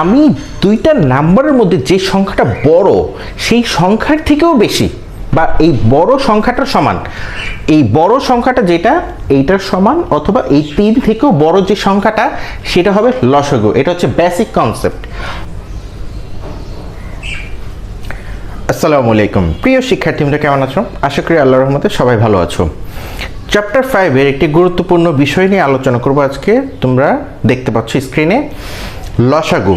আমি দুইটা নাম্বারের মধ্যে যে সংখ্যাটা বড়, সেই সংখ্যার থেকেও বেশি। বা এই বড় সংখ্যাটার সমান। এই বড় সংখ্যাটা যেটা, এইটার সমান অথবা এই তিন থেকেও বড় যে সংখ্যাটা, সেটা হবে লসগু। এটা হচ্ছে বেসিক কনসেপ্ট আসসালামু আলাইকুম। প্রিয় শিক্ষার্থীরা কেমন আছো? আশা করি আল্লাহর রহমতে সবাই ভালো আছো। চ্যাপ্টার ফাইভের একটি গুরুত্বপূর্ণ বিষয় নিয়ে আলোচনা করব আজকে। তোমরা দেখতে পাচ্ছ স্ক্রিনে লসাগু।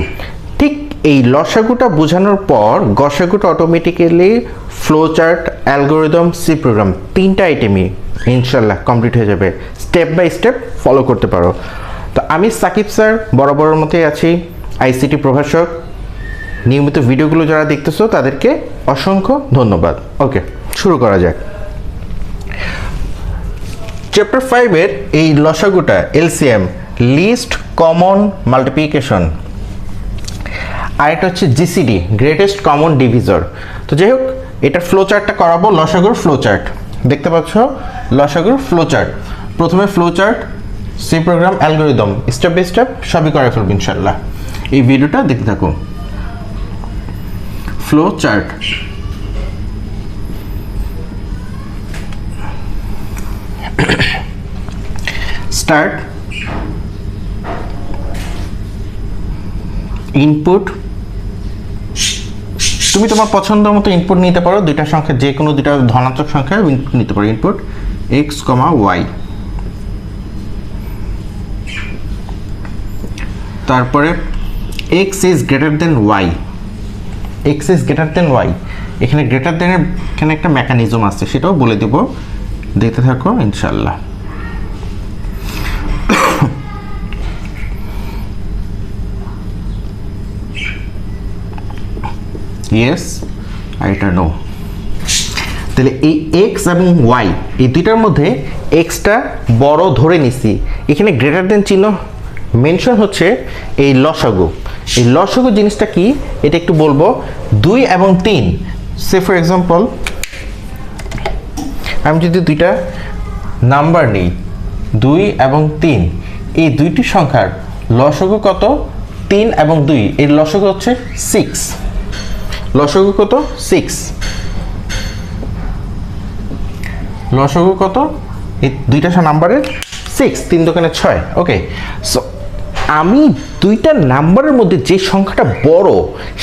ঠিক এই লসাগুটা বোঝানোর পর গসাগুটা automatically flow chart algorithm C program তিনটা আইটেমই ইনশাল্লাহ কমপ্লিট হয়ে যাবে। স্টেপ বাই স্টেপ ফলো করতে পারো। তো আমি সাকিব স্যার বরাবরের মতোই আছি আইসিটি প্রভাষক। নিয়মিত ভিডিওগুলো যারা দেখতেছো, তাদেরকে অসংখ্য ধন্যবাদ। ওকে শুরু করা যাক। চ্যাপ্টার ফাইভের এই লসাগুটা এলসিএম লিস্ট কমন মাল্টিপ্লিকেশন। আর এটা হচ্ছে জিসিডি, গ্রেটেস্ট কমন ডিভিজর। তো যাই হোক, এটা ফ্লো চার্টটা করাবো, লসাগুর ফ্লো চার্ট দেখতে পাচ্ছ? লসাগুর ফ্লো চার্ট প্রথমে flow chart C program, algorithm. Step by step সবই করে ফেলব ইনশাল্লাহ এই ভিডিওটা দেখতে থাকুন। Flow chart start. ইনপুট তুমি তোমার পছন্দ মতো ইনপুট নিতে পারো, দুইটা সংখ্যা, যে কোনো দুইটা ধনাত্মক সংখ্যা ইনপুট নিতে পারো ইনপুট এক্স কমা ওয়াই তারপরে X is greater than Y X is greater than Y এখানে গ্রেটার দেনের এখানে একটা মেকানিজম আছে, সেটাও বলে দেব। দেখতে থাকো ইনশাল্লাহ ইয়েস আর এটা নো তাহলে এই এক্স এবং ওয়াই এই দুইটার মধ্যে এক্সটা বড় ধরে নিছি। এখানে গ্রেটার দেন চিহ্ন মেনশন হচ্ছে এই লসাগু। এই লসাগু জিনিসটা কি? এটা একটু বলব। দুই এবং তিন সে ফর এক্সাম্পল আমি যদি দুইটা নাম্বার নিই, দুই এবং তিন, এই দুইটি সংখ্যার লসাগু কত? তিন এবং দুই এর লসাগু হচ্ছে সিক্স লসাগু কত? সিক্স লসগু কত? এই দুইটা নাম্বারের সিক্স তিন দোকানে ছয়। ওকে সো আমি দুইটা নাম্বারের মধ্যে যে সংখ্যাটা বড়,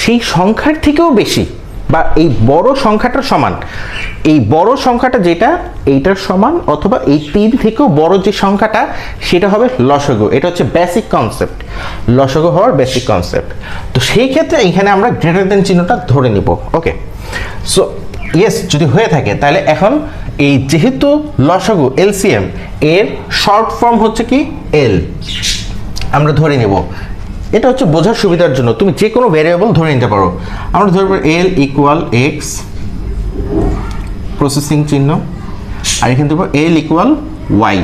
সেই সংখ্যার থেকেও বেশি। বা এই বড় সংখ্যাটার সমান। এই বড় সংখ্যাটা যেটা, এইটার সমান অথবা এই তিন থেকেও বড় যে সংখ্যাটা, সেটা হবে লসগু। এটা হচ্ছে বেসিক কনসেপ্ট লসগু হওয়ার বেসিক কনসেপ্ট তো সেই ক্ষেত্রে এখানে আমরা গ্রেটার দেন চিহ্নটা ধরে নিব। ওকে সো ইয়েস যদি হয়ে থাকে, তাহলে এখন এই যেহেতু লসগু এলসিএম এর শর্ট ফর্ম হচ্ছে কি? এল আমরা ধরে নেব। এটা হচ্ছে বোঝার সুবিধার জন্য। তুমি যে কোনো ভ্যারিয়েবল ধরে নিতে পারো। আমরা ধরবো এল ইকুয়াল এক্স প্রসেসিং চিহ্ন, আর এখানে দেবো এল ইকুয়াল ওয়াই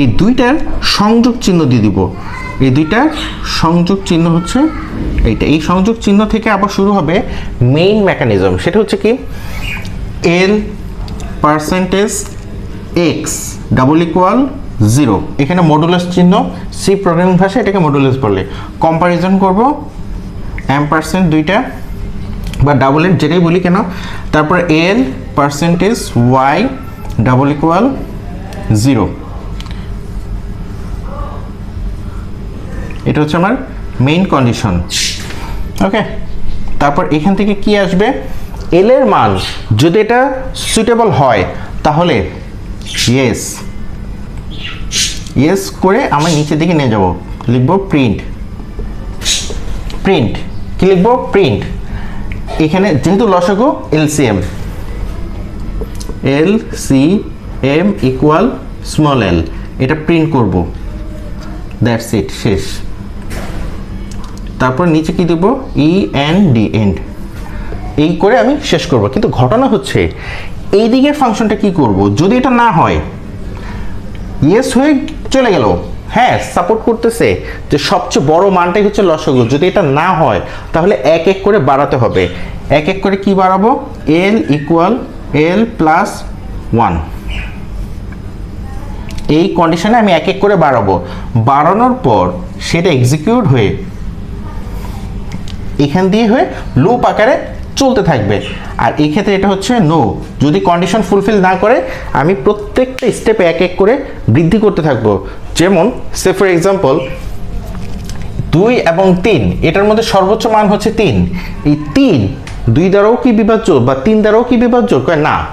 এই দুইটার সংযোগ চিহ্ন দিয়ে দিব। এই দুইটার সংযোগ চিহ্ন হচ্ছে এইটা। এই সংযোগ চিহ্ন থেকে আবার শুরু হবে মেইন মেকানিজম সেটা হচ্ছে কি? L percentage X double equal zero এখানে মডুলাস চিহ্ন সি প্রোগ্রামিং ভাষা এটাকে মডুলাস বলে। কম্পারিজন করব। এম পার্সেন্ট দুইটা বা ডাবল এর যেটাই বলি কেন, তারপর L percentage Y double equal zero এটা হচ্ছে আমার মেইন কন্ডিশন ওকে তারপর এখান থেকে কি আসবে? এল এর মান যদি এটা সুইটেবল হয়, তাহলে ইয়েস ইয়েস করে আমরা নিচের দিকে নিয়ে যাব। লিখব প্রিন্ট প্রিন্ট কি লিখব? প্রিন্ট এখানে যেহেতু লসাগু LCM L C M equal small L এটা প্রিন্ট করব। দ্যাটস ইট শেষ তারপর নিচে কি দেব? ই এন ডি এন্ড এই করে আমি শেষ করব। কিন্তু ঘটনা হচ্ছে এই দিকের ফাংশনটা কি করব? যদি এটা না হয় ইয়েস হয়ে চলে গেল। হ্যাঁ সাপোর্ট করতেছে যে সবচেয়ে বড় মানটাই হচ্ছে লসগু। যদি এটা না হয়, তাহলে এক এক করে বাড়াতে হবে। এক এক করে কি বাড়াবো? L equal L plus one এই কন্ডিশনে আমি এক এক করে বাড়াবো। বাড়ানোর পর সেটা এক্সিকিউট হয়ে এখান দিয়ে হয়ে লুপ আকারে চলতে থাকবে। আর এই ক্ষেত্রে এটা হচ্ছে নো যদি কন্ডিশন ফুলফিল না করে, আমি প্রত্যেকটা স্টেপে এক এক করে বৃদ্ধি করতে থাকব। যেমন সে ফর এক্সাম্পল দুই এবং তিন, এটার মধ্যে সর্বোচ্চ মান হচ্ছে তিন। এই তিন, দুই দ্বারাও কি বিভাজ্য বা তিন দ্বারাও কি বিভাজ্য? না।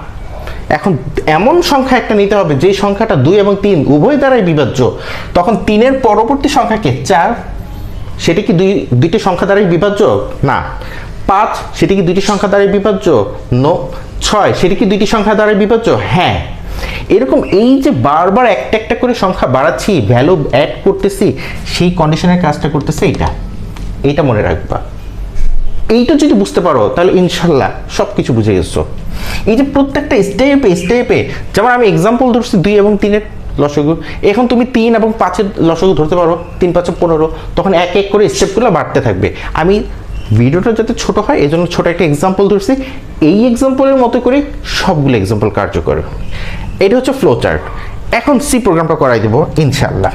এখন এমন সংখ্যা একটা নিতে হবে, যেই সংখ্যাটা দুই এবং তিন উভয় দ্বারাই বিভাজ্য। তখন তিনের পরবর্তী সংখ্যাকে চার, সেটি কি দুই, দুইটি সংখ্যা দ্বারাই বিভাজ্য? না। পাঁচ, সেটি কি দুইটি সংখ্যা দ্বারাই বিভাজ্য? নো। ছয়, সেটি কি দুইটি সংখ্যা দ্বারাই বিভাজ্য? হ্যাঁ। এরকম এই যে বারবার একটা একটা করে সংখ্যা বাড়াচ্ছি ভ্যালু অ্যাড করতেছি, সেই কন্ডিশনের কাজটা করতেছে এটা এইটা মনে রাখবা। এইটা যদি বুঝতে পারো, তাহলে ইনশাল্লাহ সব কিছু বুঝে গেছো। এই যে প্রত্যেকটা স্টেপে স্টেপে যেমন আমি এক্সাম্পল ধরছি দুই এবং তিনের লসগু। এখন তুমি তিন এবং পাঁচের লসগু ধরতে পারো, তিন, পাঁচে, পনেরো, তখন এক এক করে স্টেপগুলো বাড়তে থাকবে। আমি ভিডিওটা যাতে ছোট হয় এই জন্য ছোট একটা এক্সাম্পল ধরছি। এই এক্সাম্পলের মতো করে সবগুলো এক্সাম্পল কার্যকর। এটা হচ্ছে ফ্লো চার্ট এখন সি প্রোগ্রামটা করাই দেবো ইনশাল্লাহ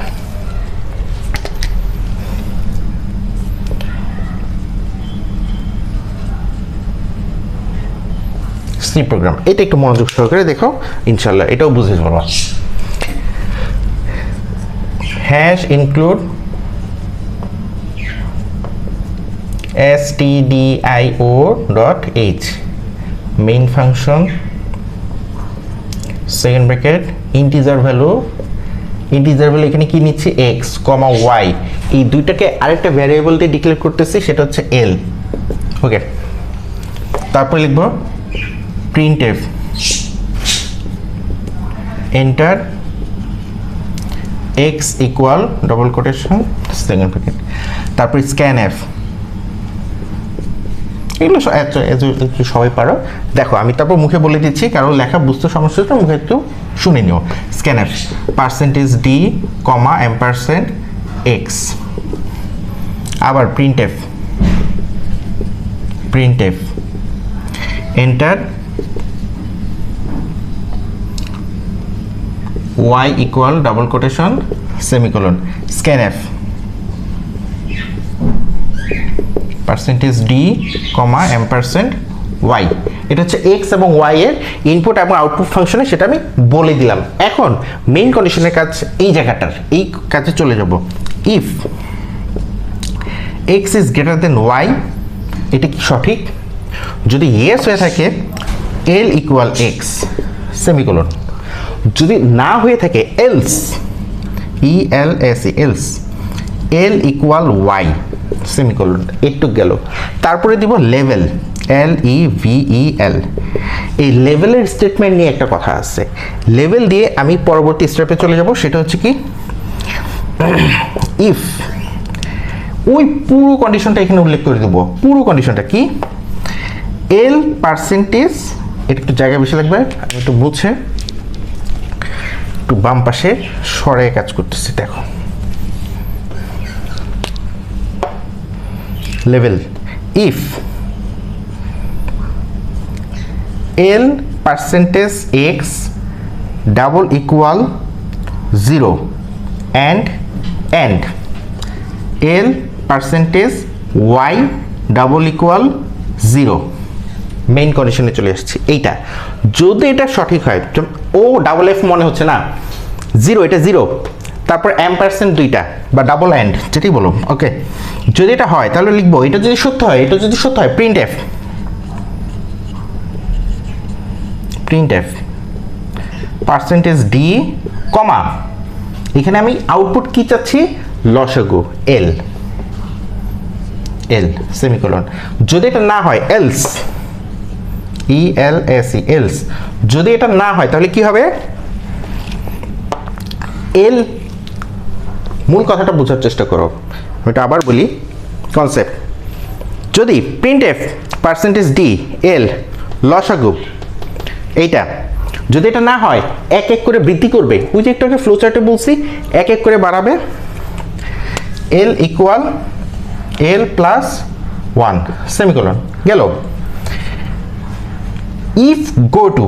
সি প্রোগ্রাম এটা একটু মনোযোগ সহকারে দেখো ইনশাল্লাহ এটাও বুঝে যাব। Hash include H main function second bracket integer value integer value এখানে কি নিচ্ছে? এক্স কমা ওয়াই এই দুইটাকে আরেকটা ভ্যারিয়েবল দিয়ে ডিক্লেয়ার করতেছি, সেটা হচ্ছে এল ওকে তারপর লিখব printf. Enter. X equal double quotation, second bracket. তারপর scanf. এগুলো সবাই পারো। দেখো, আমি তারপর মুখে বলে দিচ্ছি, কারণ লেখা বুঝতে সমস্যা মুখে একটু শুনে নিও। Scanf percentage D comma M percent X আবার print F print F enter y equal double quotation, semicolon. Scanf percentage D comma M percent Y এটা হচ্ছে এক্স এবং ওয়াই এর ইনপুট এবং আউটপুট ফাংশনে সেটা আমি বলে দিলাম। এখন মেইন কন্ডিশনের কাজ এই জায়গাটার, এই কাজে চলে যাব। If X is greater than Y এটা কি সঠিক? যদি ইয়েস হয়ে থাকে এল ইকুয়াল এক্স সেমিকোলন যদি না হয়ে থাকে else E L S else L equal Y semicolon একটু গেল। তারপরে দিব level L E V E এল এই লেভেলের স্টেটমেন্ট নিয়ে একটা কথা আছে। লেভেল দিয়ে আমি পরবর্তী স্টেপে চলে যাব, সেটা হচ্ছে কি ইফ ওই পুরো কন্ডিশনটা এখানে উল্লেখ করে দেবো। পুরো কন্ডিশনটা কি এল পার্সেন্টেজ এটা একটু জায়গা বেশি লাগবে একটু বুঝে একটু বাম পাশে সরে কাজ করতেছি, দেখো। Level. If L percentage X double equal zero and and L percentage Y double equal zero main কন্ডিশনে চলে এসেছি এইটা। যদি এটা সঠিক হয় ও ডাবল এফ মনে হচ্ছে না। জিরো এটা জিরো তারপর এম পার্সেন্ট দুইটা বা ডাবল অ্যান্ড যেটাই বলো ওকে যদি এটা হয়, তাহলে লিখব, এটা যদি সত্য হয়, এটা যদি সত্য হয় print F print F percentage D comma এখানে আমি আউটপুট কি চাচ্ছি? লসগু এল এল সেমিকোলন যদি এটা না হয় else E L S E else যদি এটা না হয়, তাহলে কি হবে? এল মূল কথাটা বোঝার চেষ্টা করো। এটা আবার বলি কনসেপ্ট যদি print F percentage D L লসাগু, এইটা, যদি এটা না হয়, এক এক করে বৃদ্ধি করবে। ওই যে একটু আগে ফ্লো চার্টে বলছি, এক এক করে বাড়াবে। L equal L plus one semicolon গেল। ইফ গো টু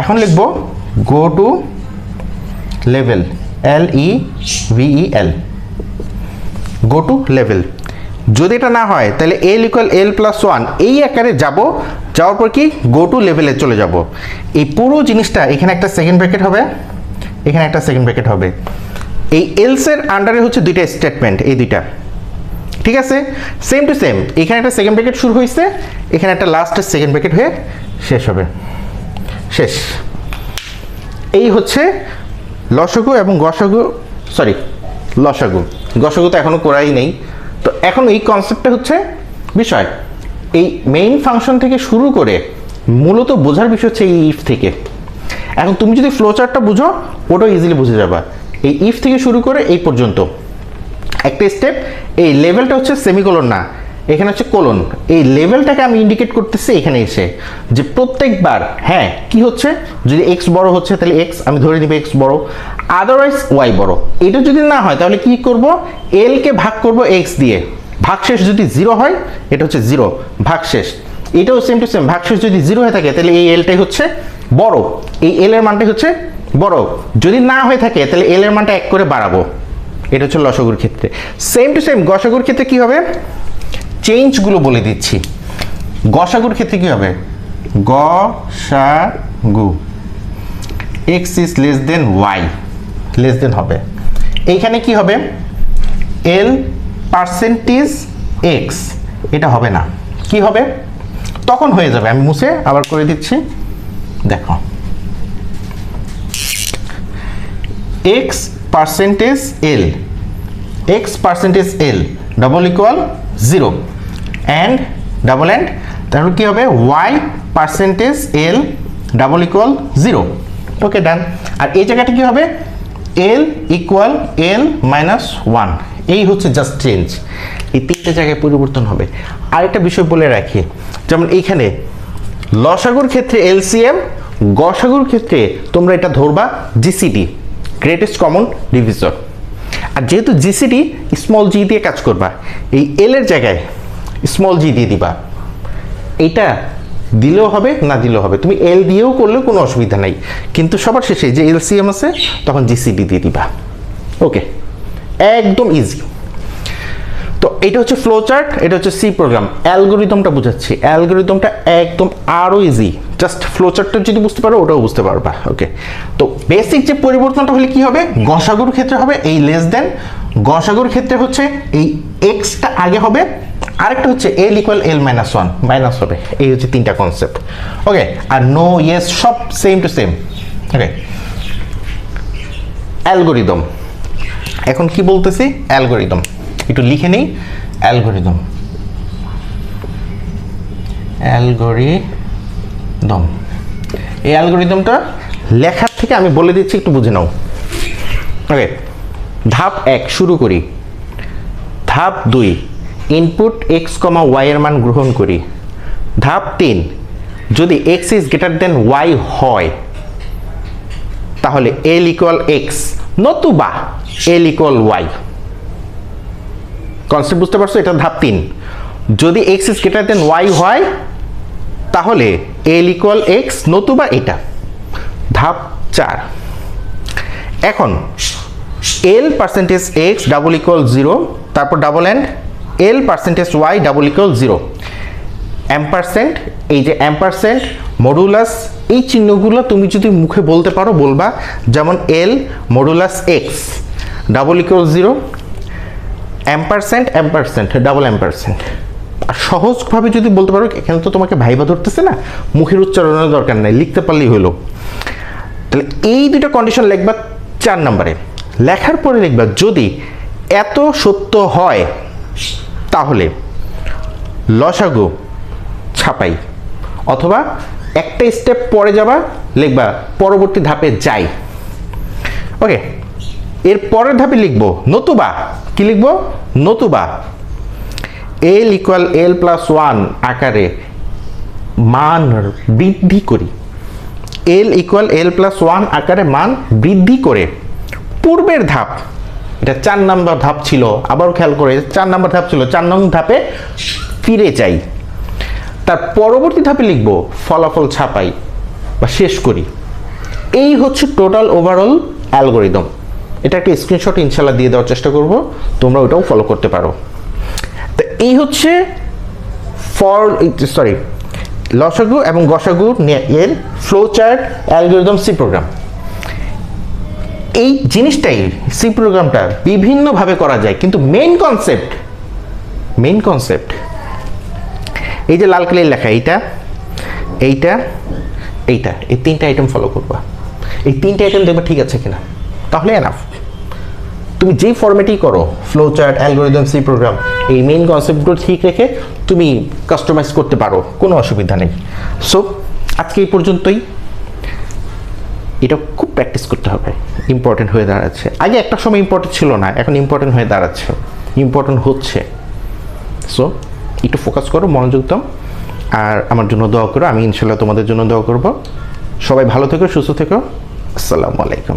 এখন লিখব go to level L E V E L go to level যদি এটা না হয়, তাহলে L equal L plus one এই আকারে যাব, যাওয়ার পর কি? গো টু লেভেলে চলে যাব। এই পুরো জিনিসটা এখানে একটা সেকেন্ড ব্র্যাকেট হবে, এখানে একটা সেকেন্ড ব্র্যাকেট হবে। এই এলসের আন্ডারে হচ্ছে দুইটা স্টেটমেন্ট এই দুইটা। ঠিক আছে? সেম টু সেম এখানে একটা সেকেন্ড ব্র্যাকেট শুরু হয়েছে, এখানে একটা লাস্টের সেকেন্ড ব্র্যাকেট হয়ে শেষ হবে। শেষ। এই হচ্ছে লসগু এবং গসগু সরি লসাগু। গসগু তো এখনও করাই নেই। তো এখন এই কনসেপ্টটা হচ্ছে বিষয়। এই মেইন ফাংশন থেকে শুরু করে মূলত বোঝার বিষয় হচ্ছে এই ইফ থেকে। এখন তুমি যদি ফ্লো চার্টটা বুঝো, ওটাও ইজিলি বুঝে যাবা। এই ইফ থেকে শুরু করে এই পর্যন্ত। একটা স্টেপ এই লেভেলটা হচ্ছে সেমিকোলন না। এখানে হচ্ছে কোলন এই লেভেলটাকে আমি ইন্ডিকেট করতেছি এখানে এসে যে প্রত্যেকবার হ্যাঁ কি হচ্ছে? যদি এক্স বড় হচ্ছে, তাহলে এক্স আমি ধরে নিব এক্স বড়। আদারওয়াইজ ওয়াই বড়। এটা যদি না হয়, তাহলে কি করব? এল কে ভাগ করব এক্স দিয়ে। ভাগশেষ যদি জিরো হয়, এটা হচ্ছে জিরো ভাগশেষ। এটাও সেম টু সেম ভাগশেষ যদি জিরো হয়ে থাকে, তাহলে এই এলটাই হচ্ছে বড়। এই এল এর মানটাই হচ্ছে বড়। যদি না হয়ে থাকে, তাহলে এল এর মানটা এক করে বাড়াবো। এটা হচ্ছে লসগুর ক্ষেত্রে। সেম টু সেম গসাগুর ক্ষেত্রে কি হবে? চেঞ্জগুলো বলে দিচ্ছি। গসাগুর ক্ষেত্রে কি হবে? গসাগু। X is less than Y less than হবে। এইখানে কি হবে? এল পার্সেন্টেজ এক্স এটা হবে না। কি হবে? তখন হয়ে যাবে। আমি মুছে আবার করে দিচ্ছি। দেখো। X percentage L X percentage L double equal zero and double and তাহলে কী হবে? Y percentage L double equal zero okay done আর এই জায়গাটা কী হবে? L equal L minus one এই হচ্ছে জাস্ট চেঞ্জ এই তিনটে জায়গায় পরিবর্তন হবে। আরেকটা বিষয় বলে রাখি, যেমন এইখানে, লসাগুর ক্ষেত্রে এলসিএম গসাগুর ক্ষেত্রে তোমরা এটা ধরবা জিসিডি গ্রেটেস্ট কমন ডিভিজর আর যেহেতু জিসিডি স্মল জি দিয়ে কাজ করবা, এই এল এর জায়গায় স্মল জি দিয়ে দিবা। এটা দিলেও হবে, না দিলেও হবে। তুমি এল দিয়েও করলেও কোনো অসুবিধা নাই। কিন্তু সবার শেষে যে এলসিএম আছে, তখন জিসিডি দিয়ে দিবা। ওকে একদম ইজি তো এটা হচ্ছে ফ্লো চার্ট এটা হচ্ছে সি প্রোগ্রাম অ্যালগোরিদমটা বুঝাচ্ছি। অ্যালগোরিদমটা একদম আরও ইজি জাস্ট ফ্লো চার্টটা যদি বুঝতে পারো, ওটাও বুঝতে পারবা। ওকে তো বেসিক যে পরিবর্তনটা হলে কি হবে? গসাগুর ক্ষেত্রে হবে এই লেস দেন গসাগুর ক্ষেত্রে হচ্ছে এই এক্সটা আগে হবে। আরেকটা হচ্ছে L equal L minus one minus হবে। এই হচ্ছে তিনটা কনসেপ্ট ওকে আর নো ইয়েস সব same to same okay algorithm এখন কি বলতেছি? অ্যালগোরিদম একটু লিখে নেই। অ্যালগোরিদম অ্যালগোরিদম এই অ্যালগোরিদমটা লেখার থেকে আমি বলে দিচ্ছি, একটু বুঝে নাও। ওকে ধাপ এক, শুরু করি। ধাপ দুই ইনপুট এক্স কমা ওয়াই এর মান গ্রহণ করি। ধাপ তিন, যদি X is greater than Y হয়, তাহলে এল ইকুয়াল এক্স নতুবা এল ইকুয়াল ওয়াই কনসেপ্ট বুঝতে পারছ? এটা ধাপ তিন। যদি X is greater than Y হয়, তাহলে এল ইকুয়াল এক্স নতুবা এটা। ধাপ চার। এখন L percentage X double equal zero তারপর double and L percentage Y double equal zero ampersand এই যে অ্যাম্পারসেন্ট মডুলাস এই চিহ্নগুলো তুমি যদি মুখে বলতে পারো, বলবা, যেমন L modulus X double equal zero ampersand ampersand double ampersand আর সহজভাবে যদি বলতে পারো, এখানে তো তোমাকে ভাইবা ধরতেছে না, মুখের উচ্চারণের দরকার নাই, লিখতে পারলেই হলো। তাহলে এই দুটো কন্ডিশন লিখবা চার নম্বরে। লেখার পরে লিখবা, যদি এত সত্য হয় তাহলে লসাগু ছাপাই, অথবা একটা স্টেপ পরে যাবা, লিখবা, পরবর্তী ধাপে যাই। ওকে এর পরের ধাপে লিখব নতুবা। কি লিখব? নতুবা। L equal L plus one আকারে মান বৃদ্ধি করি। L equal L plus one আকারে মান বৃদ্ধি করে। পূর্বের ধাপ এটা চার নম্বর ধাপ ছিল। আবারও খেয়াল করে চার নম্বর ধাপ ছিল। চার নম্বর ধাপে ফিরে যাই। তার পরবর্তী ধাপে লিখব, ফলাফল ছাপাই বা শেষ করি। এই হচ্ছে টোটাল ওভারঅল অ্যালগোরিদম এটা একটা স্ক্রিনশট ইনশাল্লাহ দিয়ে দেওয়ার চেষ্টা করব। তোমরা ওটাও ফলো করতে পারো। তো এই হচ্ছে ফর সরি লসাগু এবং গসাগু এর flow chart algorithm C program এই জিনিসটাই সি প্রোগ্রামটা বিভিন্নভাবে করা যায়। কিন্তু মেইন কনসেপ্ট মেইন কনসেপ্ট এই যে লাল কালির লেখা, এইটা এইটা এইটা, এই তিনটা আইটেম ফলো করবা। এই তিনটা আইটেম দেখবা ঠিক আছে কিনা। তাহলে এনাফ তুমি যেই ফরম্যাটেই করো flow chart algorithm C program এই মেইন কনসেপ্টগুলো ঠিক রেখে তুমি কাস্টমাইজ করতে পারো, কোনো অসুবিধা নেই। সো আজকে এই পর্যন্তই। এটা খুব প্র্যাকটিস করতে হবে। ইম্পর্টেন্ট হয়ে দাঁড়াচ্ছে। আগে একটা সময় ইম্পর্টেন্ট ছিল না, এখন ইম্পর্টেন্ট হয়ে দাঁড়াচ্ছে। ইম্পর্টেন্ট হচ্ছে। সো একটু ফোকাস করো, মনোযোগ দাও। আর আমার জন্য দোয়া করো, আমি ইনশাল্লাহ তোমাদের জন্য দোয়া করব। সবাই ভালো থেকো, সুস্থ থেকো। আসসালামু আলাইকুম।